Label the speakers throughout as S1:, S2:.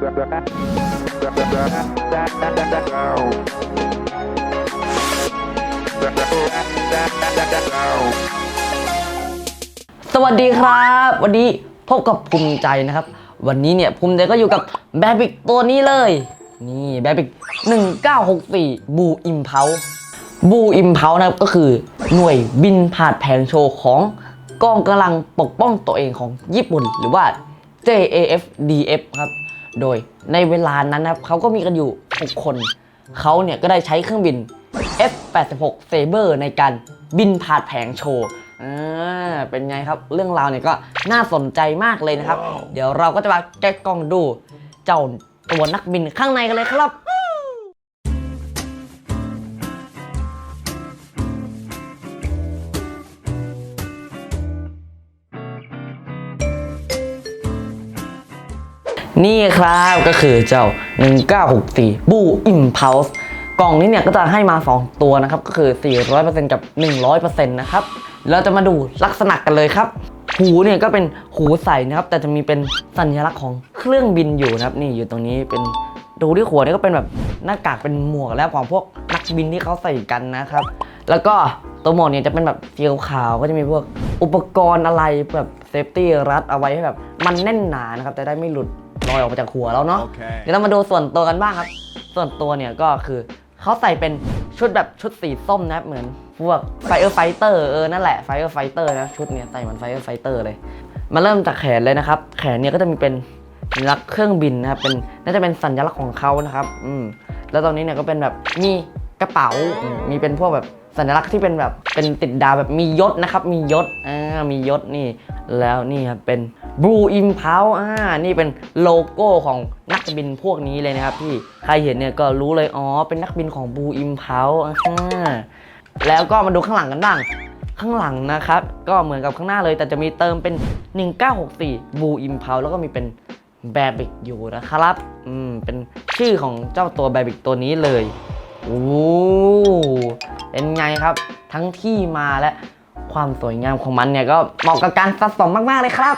S1: สวัสดีครับ วันนี้พบกับภูมิใจนะครับ วันนี้เนี่ยภูมิใจก็อยู่กับแบบิกตัวนี้เลย นี่แบบิก1964 บูอิมเพาบูอิมเพานะครับก็คือหน่วยบินผ่านแผงโชว์ของกองกำลังปกป้องตัวเองของญี่ปุ่น หรือว่า JAFDF ครับ โดยในเวลานั้นนะครับเขาก็มีกันอยู่ 6 คน เขาเนี่ยก็ได้ใช้เครื่องบิน F86 Saber ในการบินผ่านแผงโชว์อ่าเป็นไงครับ เรื่องราวเนี่ยก็น่าสนใจมากเลยนะครับ เดี๋ยวเราก็จะมาแกะกล้องดูเจ้าตัวนักบินข้างในกันเลยครับ นี่ครับก็คือเจ้า 1964 Blue Impulse กล่องนี้เนี่ยก็จะให้มา 2 ตัวนะครับ ก็คือ 400%กับ 100%นะครับ เราจะมาดูลักษณะกันเลยครับ หูเนี่ยก็เป็นหูใสนะครับ แต่จะมีเป็นสัญลักษณ์ของเครื่องบินอยู่นะครับ นี่อยู่ตรงนี้เป็นดูที่หัวเนี่ยก็เป็นแบบหน้ากากเป็นหมวกแล้วของพวกนักบินที่เขาใส่กันนะครับ แล้วก็ตัวหมวกเนี่ยจะเป็นแบบสีขาวก็จะมีพวกอุปกรณ์อะไรแบบเซฟตี้รัดเอาไว้ให้แบบมันแน่นหนานะครับจะได้ไม่หลุด ลอยออกมาจากหัวแล้วเนาะ
S2: Okay.
S1: เดี๋ยวเรามาดูส่วนตัวกันบ้างครับ ส่วนตัวเนี่ยก็คือเขาใส่เป็นชุดแบบชุดสีส้มนะครับเหมือนพวกไฟเออร์ไฟเตอร์เออนั่นแหละไฟเออร์ไฟเตอร์นะชุดเนี่ยใส่เหมือนไฟเออร์ไฟเตอร์เลย มาเริ่มจากแขนเลยนะครับ แขนเนี่ยก็จะมีเป็นสัญลักษณ์เครื่องบินนะครับเป็นน่าจะเป็นสัญลักษณ์ของเขานะครับ อืมแล้วตรงนี้เนี่ยก็เป็นแบบมี กระเป๋าอืมมีเป็นพวกแบบสัญลักษณ์ที่เป็นแบบเป็นติดดาวแบบมียศนะครับ มียศอ่ามียศนี่ แล้วนี่ครับเป็น Blue Impulse อ่านี่เป็นโลโก้ของนักบินพวกนี้เลยนะครับที่ใครเห็นเนี่ยก็รู้เลยอ๋อเป็นนักบินของ Blue Impulse อ่าแล้วก็มาดูข้างหลังกันบ้างข้างหลังนะครับ ก็เหมือนกับข้างหน้าเลย แต่จะมีเติมเป็น 1964 Blue Impulse แล้วก็มีเป็นแบบิกอยู่นะครับ อืม เป็นชื่อของเจ้าตัวแบบิกตัวนี้เลย โอ้เป็นไงครับ ทั้งที่มาและความสวยงามของมันเนี่ยก็เหมาะกับการสะสมมาก ๆ เลยครับ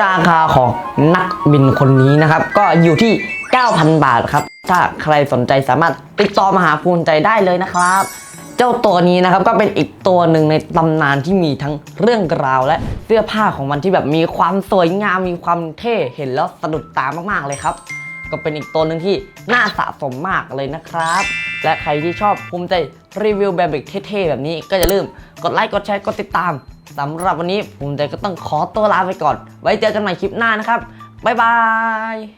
S1: ราคาของนักบินคนนี้นะครับ ก็อยู่ที่ 9,000 บาทครับ ถ้าใครสนใจสามารถติดต่อมาหาภูมิใจได้เลยนะครับ เจ้าตัวนี้นะครับก็เป็นอีกตัวหนึ่งในตำนานที่มีทั้งเรื่องราวและเสื้อผ้าของมันที่แบบมีความสวยงามมีความเท่เห็นแล้วสะดุดตามากๆเลยครับ ก็เป็นอีกตัวหนึ่งที่น่าสะสมมากเลยนะครับ และใครที่ชอบภูมิใจรีวิวแบบเท่ๆแบบนี้ก็อย่าลืมกดไลค์กดแชร์กดติดตามสำหรับวันนี้ภูมิใจก็ต้องขอตัวลาไปก่อน ไว้เจอกันใหม่คลิปหน้านะครับบ๊ายบาย